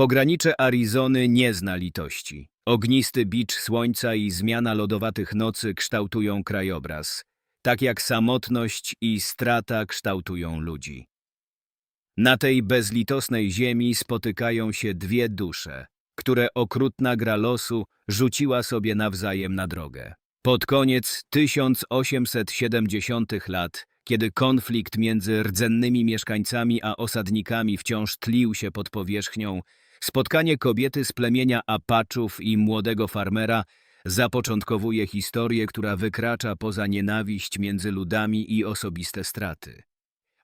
Pogranicze Arizony nie zna litości. Ognisty bicz słońca i zmiana lodowatych nocy kształtują krajobraz, tak jak samotność i strata kształtują ludzi. Na tej bezlitosnej ziemi spotykają się dwie dusze, które okrutna gra losu rzuciła sobie nawzajem na drogę. Pod koniec 1870 lat, kiedy konflikt między rdzennymi mieszkańcami a osadnikami wciąż tlił się pod powierzchnią, spotkanie kobiety z plemienia Apaczów i młodego farmera zapoczątkowuje historię, która wykracza poza nienawiść między ludami i osobiste straty.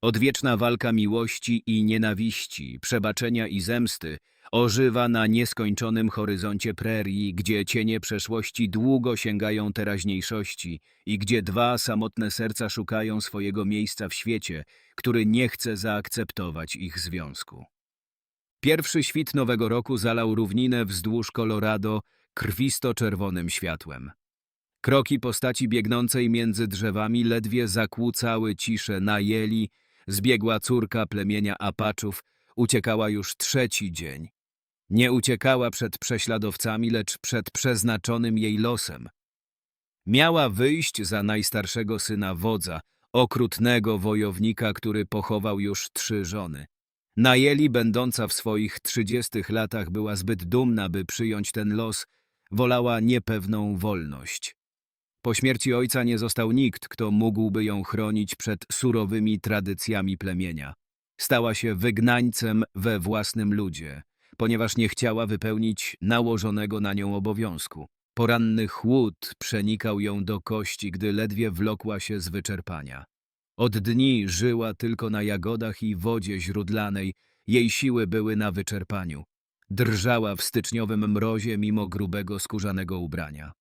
Odwieczna walka miłości i nienawiści, przebaczenia i zemsty ożywa na nieskończonym horyzoncie prerii, gdzie cienie przeszłości długo sięgają teraźniejszości i gdzie dwa samotne serca szukają swojego miejsca w świecie, który nie chce zaakceptować ich związku. Pierwszy świt nowego roku zalał równinę wzdłuż Colorado krwisto-czerwonym światłem. Kroki postaci biegnącej między drzewami ledwie zakłócały ciszę najeli, zbiegła córka plemienia Apaczów, uciekała już trzeci dzień. Nie uciekała przed prześladowcami, lecz przed przeznaczonym jej losem. Miała wyjść za najstarszego syna wodza, okrutnego wojownika, który pochował już trzy żony. Najeli, będąca w swoich trzydziestych latach, była zbyt dumna, by przyjąć ten los, wolała niepewną wolność. Po śmierci ojca nie został nikt, kto mógłby ją chronić przed surowymi tradycjami plemienia. Stała się wygnańcem we własnym ludzie, ponieważ nie chciała wypełnić nałożonego na nią obowiązku. Poranny chłód przenikał ją do kości, gdy ledwie wlokła się z wyczerpania. Od dni żyła tylko na jagodach i wodzie źródlanej, jej siły były na wyczerpaniu. Drżała w styczniowym mrozie mimo grubego skórzanego ubrania.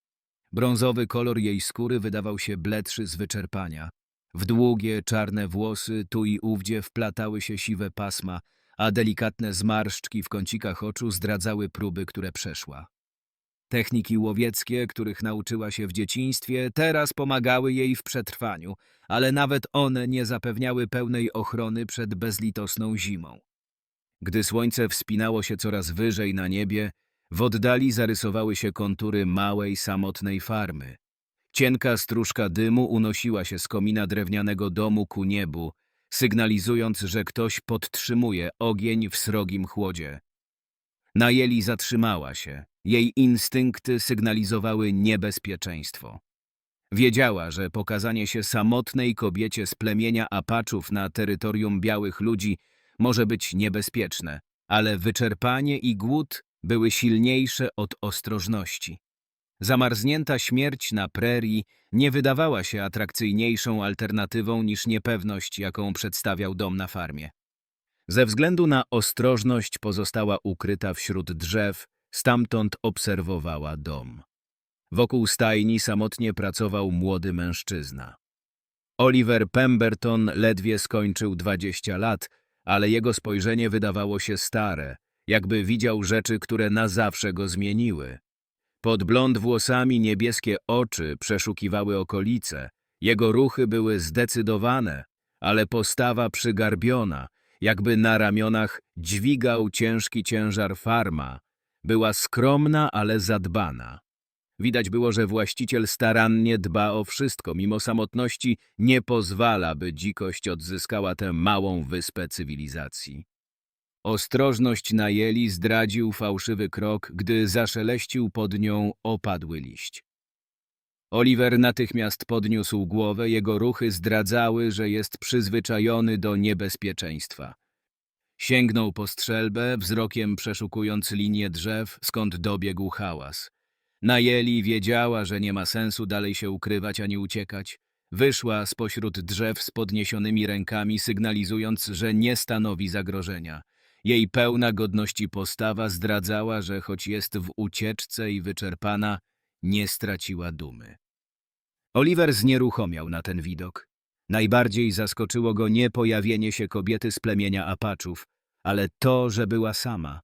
Brązowy kolor jej skóry wydawał się bledszy z wyczerpania. W długie, czarne włosy tu i ówdzie wplatały się siwe pasma, a delikatne zmarszczki w kącikach oczu zdradzały próby, które przeszła. Techniki łowieckie, których nauczyła się w dzieciństwie, teraz pomagały jej w przetrwaniu, ale nawet one nie zapewniały pełnej ochrony przed bezlitosną zimą. Gdy słońce wspinało się coraz wyżej na niebie, w oddali zarysowały się kontury małej, samotnej farmy. Cienka stróżka dymu unosiła się z komina drewnianego domu ku niebu, sygnalizując, że ktoś podtrzymuje ogień w srogim chłodzie. Najeli zatrzymała się. Jej instynkty sygnalizowały niebezpieczeństwo. Wiedziała, że pokazanie się samotnej kobiecie z plemienia Apaczów na terytorium białych ludzi może być niebezpieczne, ale wyczerpanie i głód były silniejsze od ostrożności. Zamarznięta śmierć na prerii nie wydawała się atrakcyjniejszą alternatywą niż niepewność, jaką przedstawiał dom na farmie. Ze względu na ostrożność pozostała ukryta wśród drzew, stamtąd obserwowała dom. Wokół stajni samotnie pracował młody mężczyzna. Oliver Pemberton ledwie skończył dwadzieścia lat, ale jego spojrzenie wydawało się stare, jakby widział rzeczy, które na zawsze go zmieniły. Pod blond włosami niebieskie oczy przeszukiwały okolice. Jego ruchy były zdecydowane, ale postawa przygarbiona, jakby na ramionach dźwigał ciężki ciężar farma. Była skromna, ale zadbana. Widać było, że właściciel starannie dba o wszystko, mimo samotności nie pozwala, by dzikość odzyskała tę małą wyspę cywilizacji. Ostrożność najeli zdradził fałszywy krok, gdy zaszeleścił pod nią opadły liść. Oliver natychmiast podniósł głowę, jego ruchy zdradzały, że jest przyzwyczajony do niebezpieczeństwa. Sięgnął po strzelbę, wzrokiem przeszukując linię drzew, skąd dobiegł hałas. Najeli wiedziała, że nie ma sensu dalej się ukrywać ani uciekać. Wyszła spośród drzew z podniesionymi rękami, sygnalizując, że nie stanowi zagrożenia. Jej pełna godności postawa zdradzała, że choć jest w ucieczce i wyczerpana, nie straciła dumy. Oliver znieruchomiał na ten widok. Najbardziej zaskoczyło go nie pojawienie się kobiety z plemienia Apaczów, ale to, że była sama.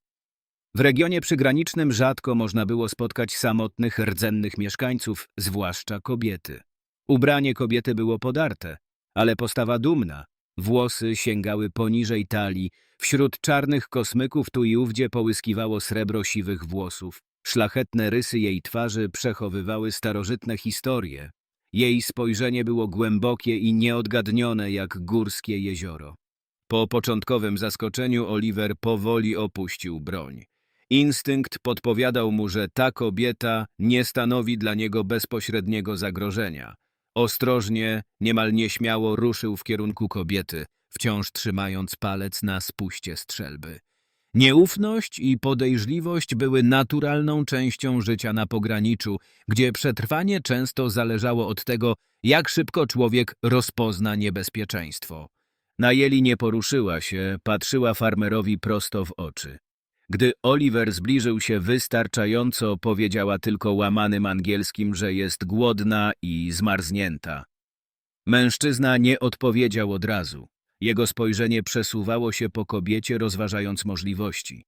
W regionie przygranicznym rzadko można było spotkać samotnych, rdzennych mieszkańców, zwłaszcza kobiety. Ubranie kobiety było podarte, ale postawa dumna. Włosy sięgały poniżej talii, wśród czarnych kosmyków tu i ówdzie połyskiwało srebro siwych włosów. Szlachetne rysy jej twarzy przechowywały starożytne historie. Jej spojrzenie było głębokie i nieodgadnione jak górskie jezioro. Po początkowym zaskoczeniu Oliver powoli opuścił broń. Instynkt podpowiadał mu, że ta kobieta nie stanowi dla niego bezpośredniego zagrożenia. Ostrożnie, niemal nieśmiało ruszył w kierunku kobiety, wciąż trzymając palec na spuście strzelby. Nieufność i podejrzliwość były naturalną częścią życia na pograniczu, gdzie przetrwanie często zależało od tego, jak szybko człowiek rozpozna niebezpieczeństwo. Najeli nie poruszyła się, patrzyła farmerowi prosto w oczy. Gdy Oliver zbliżył się wystarczająco, powiedziała tylko łamanym angielskim, że jest głodna i zmarznięta. Mężczyzna nie odpowiedział od razu. Jego spojrzenie przesuwało się po kobiecie, rozważając możliwości.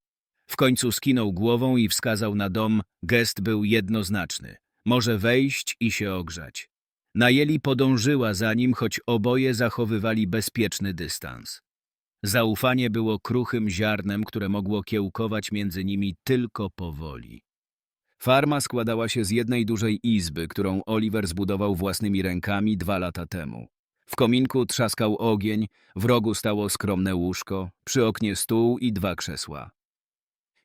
W końcu skinął głową i wskazał na dom. Gest był jednoznaczny. Może wejść i się ogrzać. Najeli podążyła za nim, choć oboje zachowywali bezpieczny dystans. Zaufanie było kruchym ziarnem, które mogło kiełkować między nimi tylko powoli. Farma składała się z jednej dużej izby, którą Oliver zbudował własnymi rękami dwa lata temu. W kominku trzaskał ogień, w rogu stało skromne łóżko, przy oknie stół i dwa krzesła.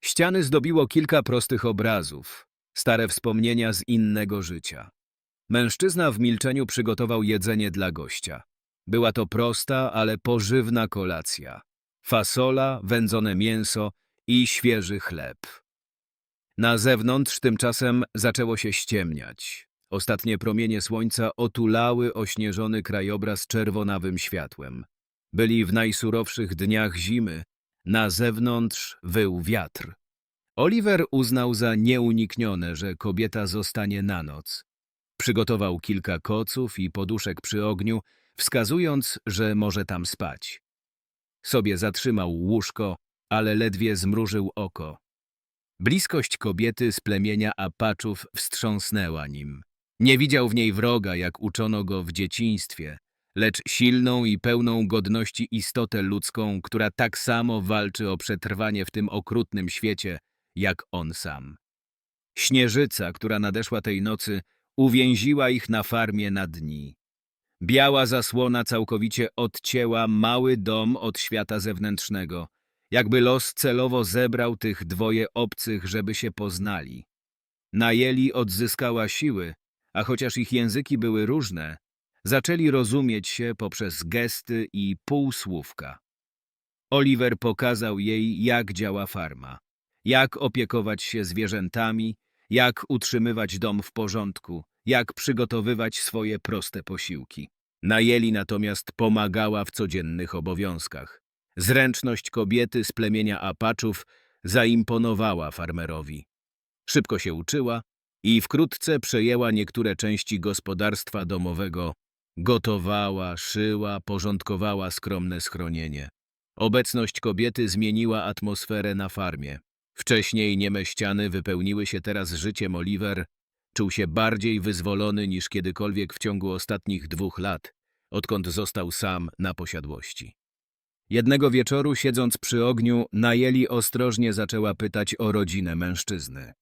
Ściany zdobiło kilka prostych obrazów, stare wspomnienia z innego życia. Mężczyzna w milczeniu przygotował jedzenie dla gościa. Była to prosta, ale pożywna kolacja. Fasola, wędzone mięso i świeży chleb. Na zewnątrz tymczasem zaczęło się ściemniać. Ostatnie promienie słońca otulały ośnieżony krajobraz czerwonawym światłem. Byli w najsurowszych dniach zimy. Na zewnątrz wył wiatr. Oliver uznał za nieuniknione, że kobieta zostanie na noc. Przygotował kilka koców i poduszek przy ogniu, wskazując, że może tam spać. Sobie zatrzymał łóżko, ale ledwie zmrużył oko. Bliskość kobiety z plemienia Apaczów wstrząsnęła nim. Nie widział w niej wroga, jak uczono go w dzieciństwie, lecz silną i pełną godności istotę ludzką, która tak samo walczy o przetrwanie w tym okrutnym świecie, jak on sam. Śnieżyca, która nadeszła tej nocy, uwięziła ich na farmie na dni. Biała zasłona całkowicie odcięła mały dom od świata zewnętrznego, jakby los celowo zebrał tych dwoje obcych, żeby się poznali. Najeli odzyskała siły, a chociaż ich języki były różne, zaczęli rozumieć się poprzez gesty i półsłówka. Oliver pokazał jej, jak działa farma, jak opiekować się zwierzętami, jak utrzymywać dom w porządku, jak przygotowywać swoje proste posiłki. Najeli natomiast pomagała w codziennych obowiązkach. Zręczność kobiety z plemienia Apaczów zaimponowała farmerowi. Szybko się uczyła i wkrótce przejęła niektóre części gospodarstwa domowego. Gotowała, szyła, porządkowała skromne schronienie. Obecność kobiety zmieniła atmosferę na farmie. Wcześniej nieme ściany wypełniły się teraz życiem Oliver. Czuł się bardziej wyzwolony niż kiedykolwiek w ciągu ostatnich dwóch lat, odkąd został sam na posiadłości. Jednego wieczoru, siedząc przy ogniu, Najeli ostrożnie zaczęła pytać o rodzinę mężczyzny.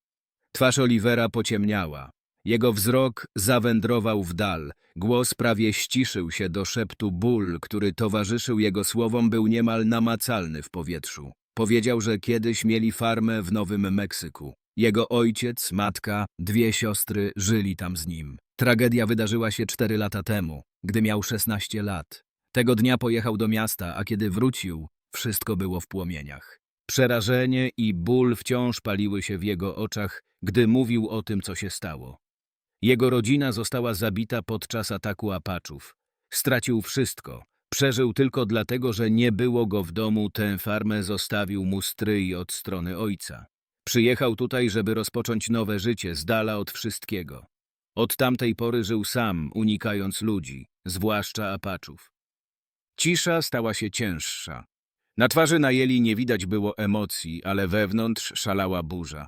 Twarz Olivera pociemniała. Jego wzrok zawędrował w dal. Głos prawie ściszył się do szeptu ból, który towarzyszył jego słowom, był niemal namacalny w powietrzu. Powiedział, że kiedyś mieli farmę w Nowym Meksyku. Jego ojciec, matka, dwie siostry żyli tam z nim. Tragedia wydarzyła się cztery lata temu, gdy miał 16 lat. Tego dnia pojechał do miasta, a kiedy wrócił, wszystko było w płomieniach. Przerażenie i ból wciąż paliły się w jego oczach, gdy mówił o tym, co się stało. Jego rodzina została zabita podczas ataku Apaczów. Stracił wszystko. Przeżył tylko dlatego, że nie było go w domu, tę farmę zostawił mu stryj od strony ojca. Przyjechał tutaj, żeby rozpocząć nowe życie, z dala od wszystkiego. Od tamtej pory żył sam, unikając ludzi, zwłaszcza Apaczów. Cisza stała się cięższa. Na twarzy Najeli nie widać było emocji, ale wewnątrz szalała burza.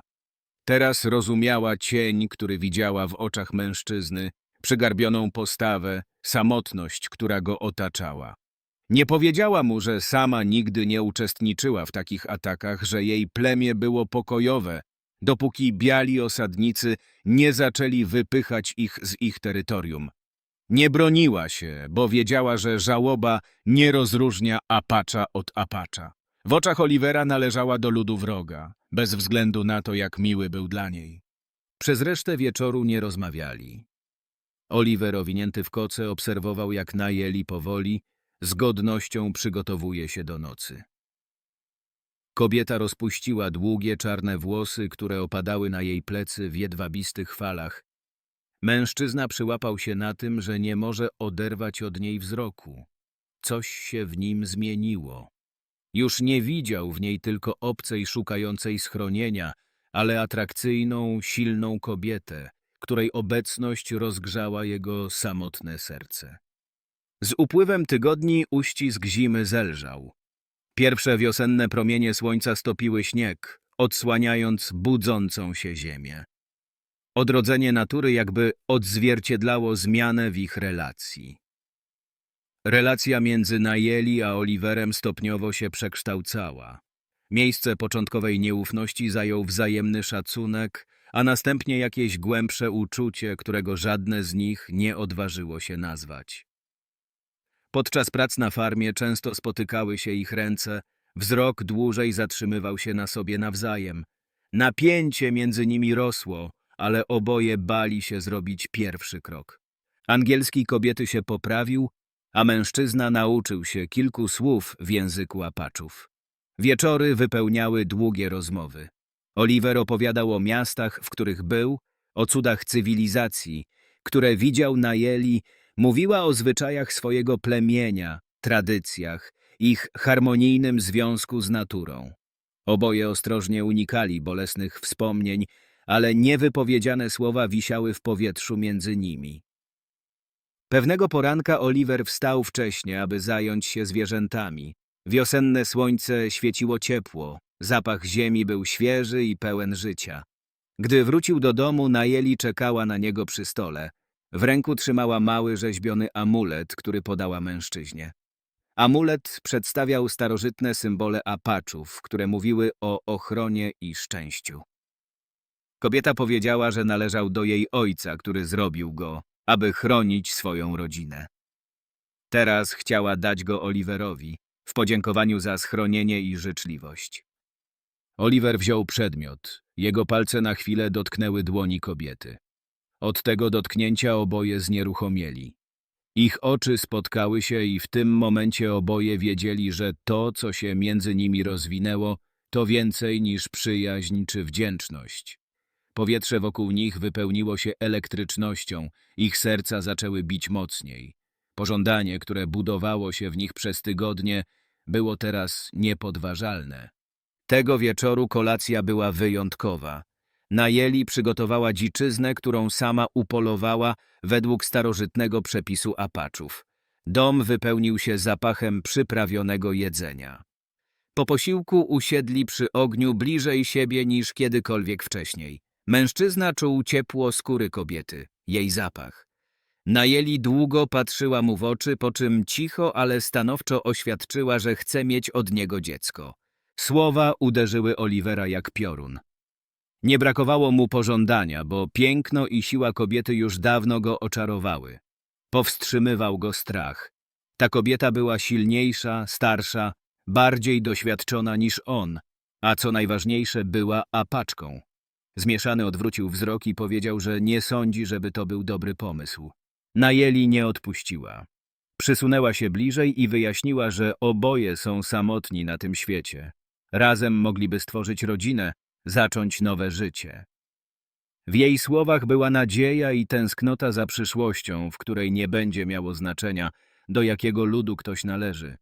Teraz rozumiała cień, który widziała w oczach mężczyzny, przygarbioną postawę, samotność, która go otaczała. Nie powiedziała mu, że sama nigdy nie uczestniczyła w takich atakach, że jej plemię było pokojowe, dopóki biali osadnicy nie zaczęli wypychać ich z ich terytorium. Nie broniła się, bo wiedziała, że żałoba nie rozróżnia apacza od apacza. W oczach Olivera należała do ludu wroga, bez względu na to, jak miły był dla niej. Przez resztę wieczoru nie rozmawiali. Oliver, owinięty w koce, obserwował, jak najęli powoli, z godnością przygotowuje się do nocy. Kobieta rozpuściła długie, czarne włosy, które opadały na jej plecy w jedwabistych falach. Mężczyzna przyłapał się na tym, że nie może oderwać od niej wzroku. Coś się w nim zmieniło. Już nie widział w niej tylko obcej szukającej schronienia, ale atrakcyjną, silną kobietę, której obecność rozgrzała jego samotne serce. Z upływem tygodni uścisk zimy zelżał. Pierwsze wiosenne promienie słońca stopiły śnieg, odsłaniając budzącą się ziemię. Odrodzenie natury jakby odzwierciedlało zmianę w ich relacji. Relacja między Najeli a Oliverem stopniowo się przekształcała. Miejsce początkowej nieufności zajął wzajemny szacunek, a następnie jakieś głębsze uczucie, którego żadne z nich nie odważyło się nazwać. Podczas prac na farmie często spotykały się ich ręce, wzrok dłużej zatrzymywał się na sobie nawzajem. Napięcie między nimi rosło, ale oboje bali się zrobić pierwszy krok. Angielski kobiety się poprawił, a mężczyzna nauczył się kilku słów w języku apaczów. Wieczory wypełniały długie rozmowy. Oliver opowiadał o miastach, w których był, o cudach cywilizacji, które widział na Jeli, mówiła o zwyczajach swojego plemienia, tradycjach, ich harmonijnym związku z naturą. Oboje ostrożnie unikali bolesnych wspomnień, ale niewypowiedziane słowa wisiały w powietrzu między nimi. Pewnego poranka Oliver wstał wcześnie, aby zająć się zwierzętami. Wiosenne słońce świeciło ciepło, zapach ziemi był świeży i pełen życia. Gdy wrócił do domu, Najeli czekała na niego przy stole. W ręku trzymała mały rzeźbiony amulet, który podała mężczyźnie. Amulet przedstawiał starożytne symbole apaczów, które mówiły o ochronie i szczęściu. Kobieta powiedziała, że należał do jej ojca, który zrobił go, aby chronić swoją rodzinę. Teraz chciała dać go Oliverowi, w podziękowaniu za schronienie i życzliwość. Oliver wziął przedmiot. Jego palce na chwilę dotknęły dłoni kobiety. Od tego dotknięcia oboje znieruchomieli. Ich oczy spotkały się i w tym momencie oboje wiedzieli, że to, co się między nimi rozwinęło, to więcej niż przyjaźń czy wdzięczność. Powietrze wokół nich wypełniło się elektrycznością, ich serca zaczęły bić mocniej. Pożądanie, które budowało się w nich przez tygodnie, było teraz niepodważalne. Tego wieczoru kolacja była wyjątkowa. Najeli przygotowała dziczyznę, którą sama upolowała według starożytnego przepisu apaczów. Dom wypełnił się zapachem przyprawionego jedzenia. Po posiłku usiedli przy ogniu bliżej siebie niż kiedykolwiek wcześniej. Mężczyzna czuł ciepło skóry kobiety, jej zapach. Najeli długo patrzyła mu w oczy, po czym cicho, ale stanowczo oświadczyła, że chce mieć od niego dziecko. Słowa uderzyły Olivera jak piorun. Nie brakowało mu pożądania, bo piękno i siła kobiety już dawno go oczarowały. Powstrzymywał go strach. Ta kobieta była silniejsza, starsza, bardziej doświadczona niż on, a co najważniejsze, była apaczką. Zmieszany odwrócił wzrok i powiedział, że nie sądzi, żeby to był dobry pomysł. Najeli nie odpuściła. Przysunęła się bliżej i wyjaśniła, że oboje są samotni na tym świecie. Razem mogliby stworzyć rodzinę, zacząć nowe życie. W jej słowach była nadzieja i tęsknota za przyszłością, w której nie będzie miało znaczenia, do jakiego ludu ktoś należy.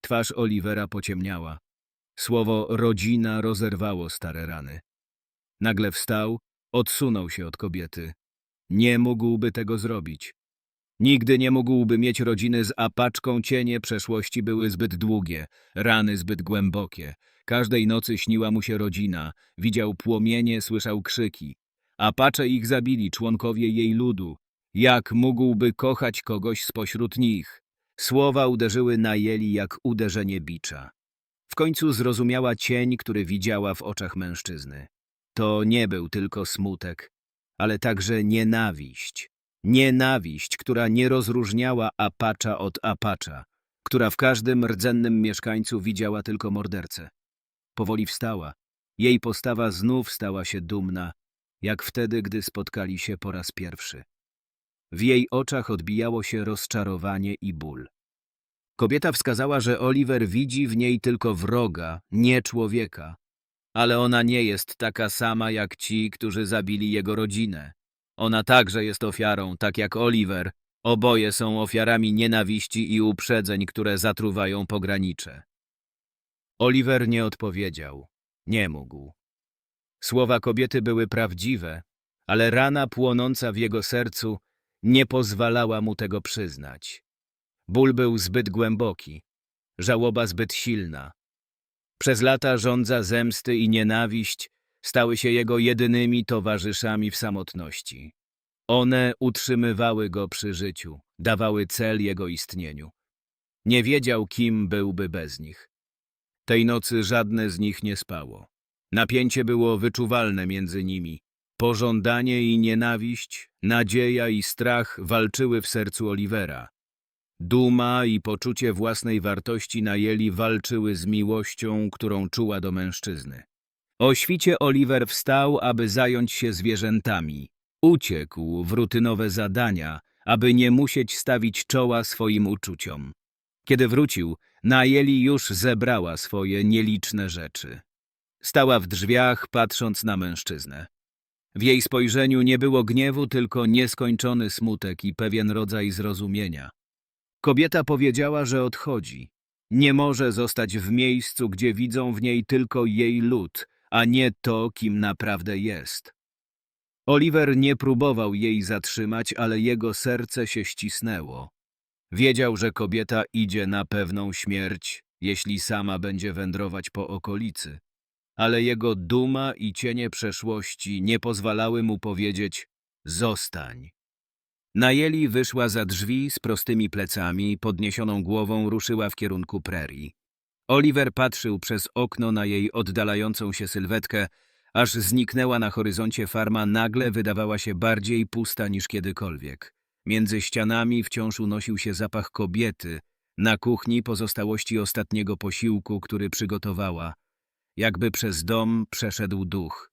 Twarz Olivera pociemniała. Słowo rodzina rozerwało stare rany. Nagle wstał, odsunął się od kobiety. Nie mógłby tego zrobić. Nigdy nie mógłby mieć rodziny z apaczką, cienie przeszłości były zbyt długie, rany zbyt głębokie. Każdej nocy śniła mu się rodzina, widział płomienie, słyszał krzyki. Apacze ich zabili, członkowie jej ludu. Jak mógłby kochać kogoś spośród nich? Słowa uderzyły na Jeli jak uderzenie bicza. W końcu zrozumiała cień, który widziała w oczach mężczyzny. To nie był tylko smutek, ale także nienawiść. Nienawiść, która nie rozróżniała apacza od apacza, która w każdym rdzennym mieszkańcu widziała tylko mordercę. Powoli wstała. Jej postawa znów stała się dumna, jak wtedy, gdy spotkali się po raz pierwszy. W jej oczach odbijało się rozczarowanie i ból. Kobieta wskazała, że Oliver widzi w niej tylko wroga, nie człowieka. Ale ona nie jest taka sama jak ci, którzy zabili jego rodzinę. Ona także jest ofiarą, tak jak Oliver. Oboje są ofiarami nienawiści i uprzedzeń, które zatruwają pogranicze. Oliver nie odpowiedział. Nie mógł. Słowa kobiety były prawdziwe, ale rana płonąca w jego sercu nie pozwalała mu tego przyznać. Ból był zbyt głęboki, żałoba zbyt silna. Przez lata żądza zemsty i nienawiść stały się jego jedynymi towarzyszami w samotności. One utrzymywały go przy życiu, dawały cel jego istnieniu. Nie wiedział, kim byłby bez nich. Tej nocy żadne z nich nie spało. Napięcie było wyczuwalne między nimi. Pożądanie i nienawiść, nadzieja i strach walczyły w sercu Olivera. Duma i poczucie własnej wartości na Jeli walczyły z miłością, którą czuła do mężczyzny. O świcie Oliver wstał, aby zająć się zwierzętami. Uciekł w rutynowe zadania, aby nie musieć stawić czoła swoim uczuciom. Kiedy wrócił, Najeli już zebrała swoje nieliczne rzeczy. Stała w drzwiach, patrząc na mężczyznę. W jej spojrzeniu nie było gniewu, tylko nieskończony smutek i pewien rodzaj zrozumienia. Kobieta powiedziała, że odchodzi. Nie może zostać w miejscu, gdzie widzą w niej tylko jej lud, a nie to, kim naprawdę jest. Oliver nie próbował jej zatrzymać, ale jego serce się ścisnęło. Wiedział, że kobieta idzie na pewną śmierć, jeśli sama będzie wędrować po okolicy. Ale jego duma i cienie przeszłości nie pozwalały mu powiedzieć zostań. Najeli wyszła za drzwi z prostymi plecami, podniesioną głową ruszyła w kierunku prerii. Oliver patrzył przez okno na jej oddalającą się sylwetkę, aż zniknęła na horyzoncie farma, nagle wydawała się bardziej pusta niż kiedykolwiek. Między ścianami wciąż unosił się zapach kobiety, na kuchni pozostałości ostatniego posiłku, który przygotowała. Jakby przez dom przeszedł duch.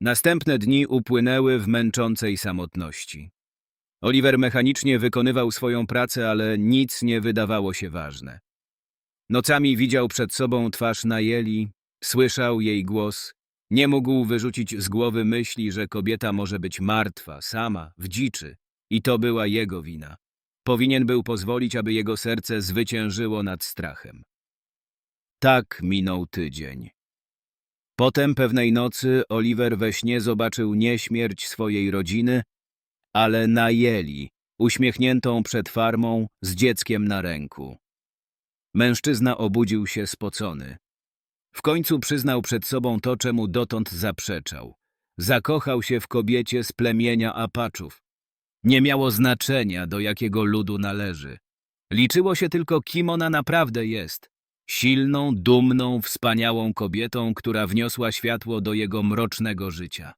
Następne dni upłynęły w męczącej samotności. Oliver mechanicznie wykonywał swoją pracę, ale nic nie wydawało się ważne. Nocami widział przed sobą twarz Najeli, słyszał jej głos. Nie mógł wyrzucić z głowy myśli, że kobieta może być martwa, sama, w dziczy. I to była jego wina. Powinien był pozwolić, aby jego serce zwyciężyło nad strachem. Tak minął tydzień. Potem pewnej nocy Oliver we śnie zobaczył nie śmierć swojej rodziny, ale Najeli, uśmiechniętą przed farmą z dzieckiem na ręku. Mężczyzna obudził się spocony. W końcu przyznał przed sobą to, czemu dotąd zaprzeczał. Zakochał się w kobiecie z plemienia Apaczów. Nie miało znaczenia, do jakiego ludu należy. Liczyło się tylko, kim ona naprawdę jest. Silną, dumną, wspaniałą kobietą, która wniosła światło do jego mrocznego życia.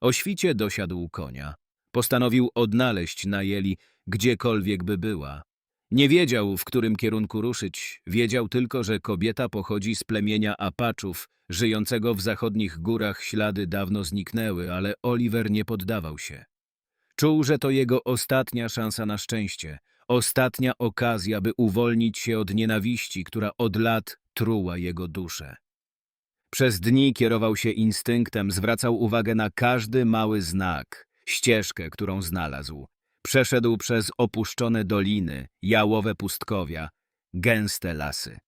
O świcie dosiadł konia. Postanowił odnaleźć Najeli, gdziekolwiek by była. Nie wiedział, w którym kierunku ruszyć. Wiedział tylko, że kobieta pochodzi z plemienia Apaczów, żyjącego w zachodnich górach ślady dawno zniknęły, ale Oliver nie poddawał się. Czuł, że to jego ostatnia szansa na szczęście, ostatnia okazja, by uwolnić się od nienawiści, która od lat truła jego duszę. Przez dni kierował się instynktem, zwracał uwagę na każdy mały znak, ścieżkę, którą znalazł. Przeszedł przez opuszczone doliny, jałowe pustkowia, gęste lasy.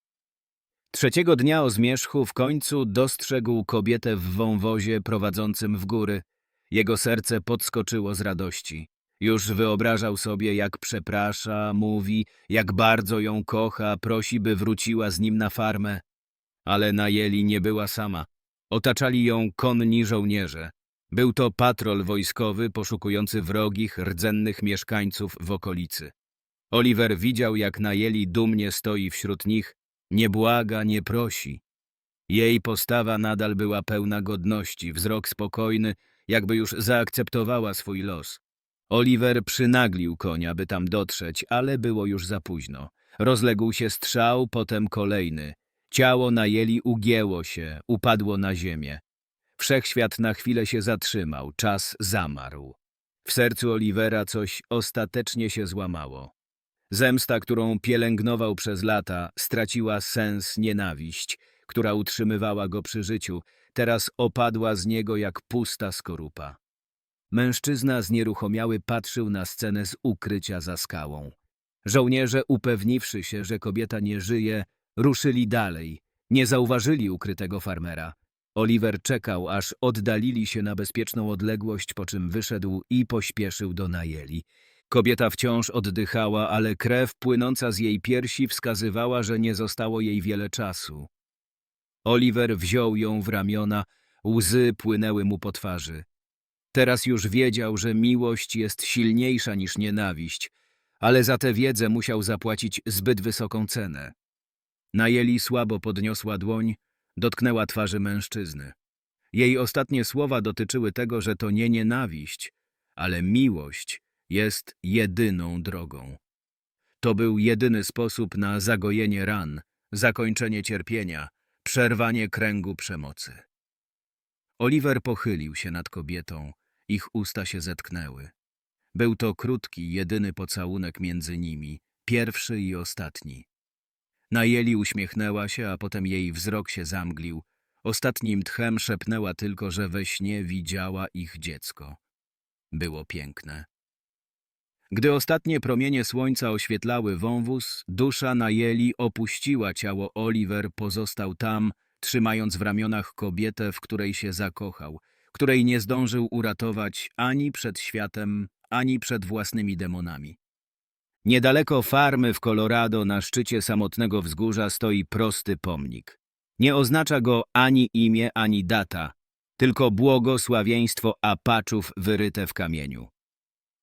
Trzeciego dnia o zmierzchu w końcu dostrzegł kobietę w wąwozie prowadzącym w góry. Jego serce podskoczyło z radości. Już wyobrażał sobie, jak przeprasza, mówi, jak bardzo ją kocha, prosi, by wróciła z nim na farmę. Ale Najeli nie była sama. Otaczali ją konni żołnierze. Był to patrol wojskowy poszukujący wrogich, rdzennych mieszkańców w okolicy. Oliver widział, jak Najeli dumnie stoi wśród nich, nie błaga, nie prosi. Jej postawa nadal była pełna godności, wzrok spokojny, jakby już zaakceptowała swój los. Oliver przynaglił konia, by tam dotrzeć, ale było już za późno. Rozległ się strzał, potem kolejny. Ciało Najeli ugięło się, upadło na ziemię. Wszechświat na chwilę się zatrzymał, czas zamarł. W sercu Olivera coś ostatecznie się złamało. Zemsta, którą pielęgnował przez lata, straciła sens nienawiść, która utrzymywała go przy życiu, teraz opadła z niego jak pusta skorupa. Mężczyzna znieruchomiały patrzył na scenę z ukrycia za skałą. Żołnierze, upewniwszy się, że kobieta nie żyje, ruszyli dalej. Nie zauważyli ukrytego farmera. Oliver czekał, aż oddalili się na bezpieczną odległość, po czym wyszedł i pośpieszył do Najeli. Kobieta wciąż oddychała, ale krew płynąca z jej piersi wskazywała, że nie zostało jej wiele czasu. Oliver wziął ją w ramiona, łzy płynęły mu po twarzy. Teraz już wiedział, że miłość jest silniejsza niż nienawiść, ale za tę wiedzę musiał zapłacić zbyt wysoką cenę. Najeli słabo podniosła dłoń, dotknęła twarzy mężczyzny. Jej ostatnie słowa dotyczyły tego, że to nie nienawiść, ale miłość jest jedyną drogą. To był jedyny sposób na zagojenie ran, zakończenie cierpienia, przerwanie kręgu przemocy. Oliver pochylił się nad kobietą, ich usta się zetknęły. Był to krótki, jedyny pocałunek między nimi, pierwszy i ostatni. Najeli uśmiechnęła się, a potem jej wzrok się zamglił. Ostatnim tchem szepnęła tylko, że we śnie widziała ich dziecko. Było piękne. Gdy ostatnie promienie słońca oświetlały wąwóz, dusza Najeli opuściła ciało Oliver, pozostał tam, trzymając w ramionach kobietę, w której się zakochał, której nie zdążył uratować ani przed światem, ani przed własnymi demonami. Niedaleko farmy w Colorado na szczycie samotnego wzgórza stoi prosty pomnik. Nie oznacza go ani imię, ani data, tylko błogosławieństwo Apaczów wyryte w kamieniu.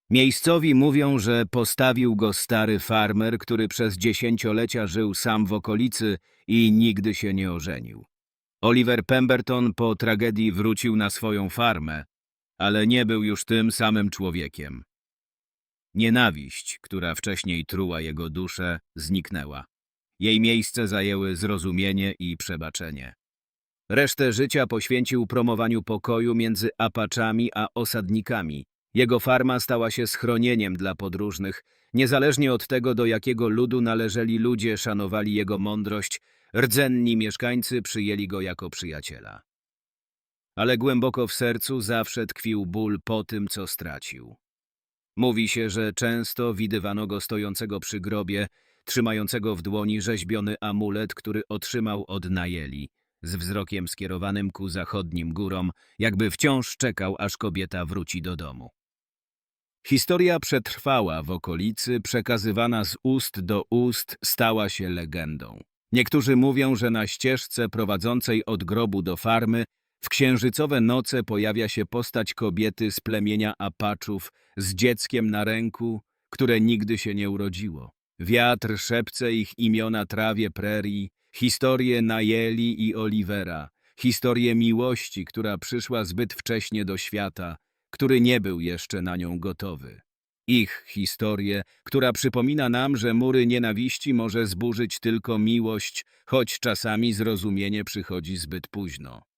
Miejscowi mówią, że postawił go stary farmer, który przez dziesięciolecia żył sam w okolicy i nigdy się nie ożenił. Oliver Pemberton po tragedii wrócił na swoją farmę, ale nie był już tym samym człowiekiem. Nienawiść, która wcześniej truła jego duszę, zniknęła. Jej miejsce zajęły zrozumienie i przebaczenie. Resztę życia poświęcił promowaniu pokoju między Apaczami a osadnikami. Jego farma stała się schronieniem dla podróżnych. Niezależnie od tego, do jakiego ludu należeli ludzie, szanowali jego mądrość, rdzenni mieszkańcy przyjęli go jako przyjaciela. Ale głęboko w sercu zawsze tkwił ból po tym, co stracił. Mówi się, że często widywano go stojącego przy grobie, trzymającego w dłoni rzeźbiony amulet, który otrzymał od Najeli, z wzrokiem skierowanym ku zachodnim górom, jakby wciąż czekał, aż kobieta wróci do domu. Historia przetrwała w okolicy, przekazywana z ust do ust, stała się legendą. Niektórzy mówią, że na ścieżce prowadzącej od grobu do farmy w księżycowe noce pojawia się postać kobiety z plemienia Apaczów z dzieckiem na ręku, które nigdy się nie urodziło. Wiatr szepce ich imiona trawie prerii, historię Najeli i Olivera, historię miłości, która przyszła zbyt wcześnie do świata, który nie był jeszcze na nią gotowy. Ich historię, która przypomina nam, że mury nienawiści może zburzyć tylko miłość, choć czasami zrozumienie przychodzi zbyt późno.